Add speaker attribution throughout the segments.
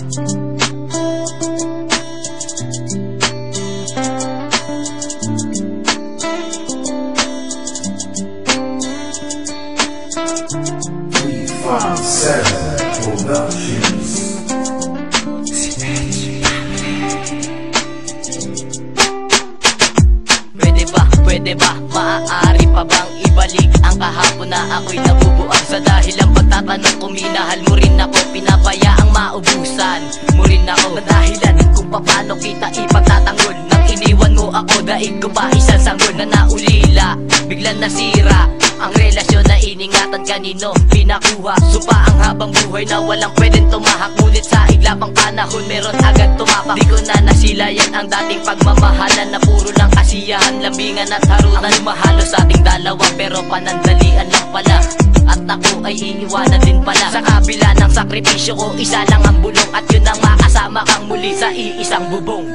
Speaker 1: you.
Speaker 2: Pwede ba, maaari pa bang ibalik Ang kahapon na ako'y nabubuang Sa dahilang pagtatanong kung minahal mo rin ako Pinabayaang maubusan mo rin ako. Na dahilan kung paano kita ipagtatanggol Nang iniwan mo ako, daig ko pa isang sanggol Na naulila, biglang nasira ang relasyon na iningatan kanino Pinakuha, supa ang habang buhay na walang pwedeng tumahak. Ngunit sa iglapang panahon meron agad tumapak. Di ko na nasilayan ang dating pagmamahalan Na puro lang kasiyahan, lambingan at harutan. Mahalo sa ating dalawa pero panandalian lang pala. At ako ay iiwanan din pala. Sa kabila ng sakripisyo ko, isa lang ang bulong. At yun ang makasama kang muli sa iisang bubong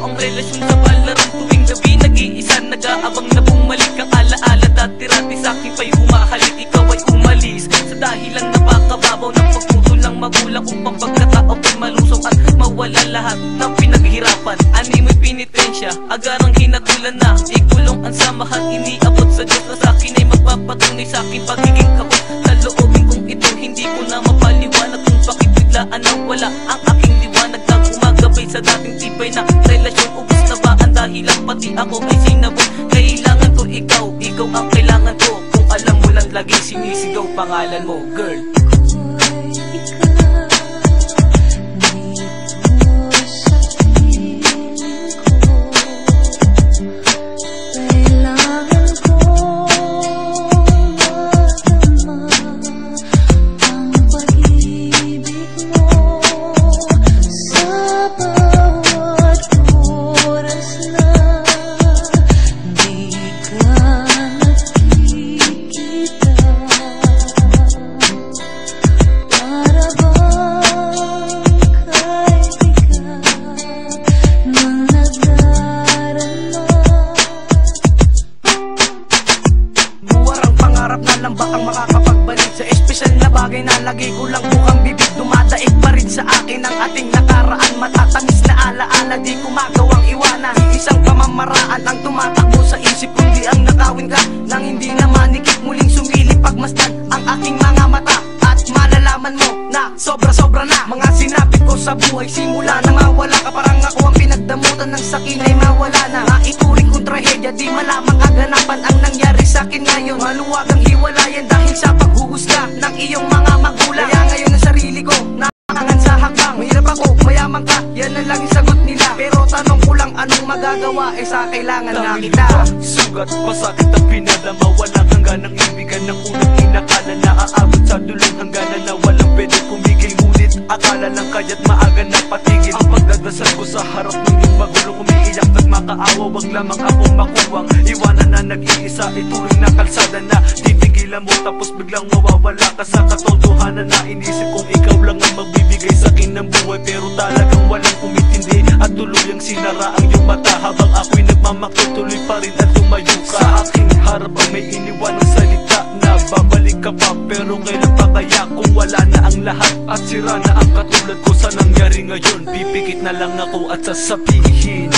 Speaker 3: ang
Speaker 4: relasyon sa balarang Tuwing gabi nag-iisa nag-aabang na bumalik. Ang alaala dati-rati sa'kin pa'y humahalik. Ikaw ay umalis sa dahilan napakababaw ng pagputulang magulang Kung pagkatao ko'y malusong at mawala lahat ng pinaghirapan. Ani mo'y pinitensya, agarang hinatulan na. Ikulong ang samahan, iniabot sa Diyos na sa'kin ay magpapatunay sa'kin Pagiging kapos sa loobin kong ito Hindi ko na mapaliwanag kung bakit biglaan na wala Ang aking liwanag. Na gumagabay sa dating tibay na relasyon Ubus na ba ang dahilan? Pati ako ay sinabot Kailangan ko ikaw, ikaw ang kailangan ko. Kung alam mo lang lagi sinisigaw pangalan mo, girl.
Speaker 3: Kailangan
Speaker 4: lagi ko lang bukang bibig. Dumadaig pa rin sa akin ang ating nakaraan. Matatamis na alaala di ko magawang iwanan. Isang pamamaraan ang tumatakbo sa isip Kundi ang nakawin ka. Nang hindi na manikip muling sumilip Pagmasdan ang aking mga mata At malalaman mo na sobra-sobra na. Mga sinapit ko sa buhay simula na mawala ka. Parang ako ang pinagdamutan ng sakin ay mawala na. Maituring kong trahedya di malamang aganapan Ang nangyari sa akin ngayon. Maluwag ang hiwalayan dahil sa paghuhusga Ng iyong mga magulang. Kaya ngayon ang sarili ko Nakangan sa hakbang. Mahirap ako, mayaman ka Yan ang laging sagot nila. Pero tanong ko lang anong magagawa? Eh sa kailangan na kita.
Speaker 5: Sugat, masakit ang pinadama Walang hanggan ng ibigan ng unang inakala Na aabot sa dulong hangganan na walang pwede pumigil. Ngunit akala lang kaya't maaga na patigil. Ang pagdadasal ko sa harap ng iyong magulo Umiiyak nagmakaawa Wag lamang akong makuwang. Iwanan na nag-iisa Ituloy na kalsada na Titigilan mo. Tapos biglang mawawala ka sa katotohanan Na inisip kong ikaw lang ang magbibigay sa akin ng buhay. Pero talagang walang umitindi At tuluyang sinara ang iyong mata Habang ako'y nagmamakto tuloy pa rin at tumayo ka ngayon Pipikit na lang ako at sasabihin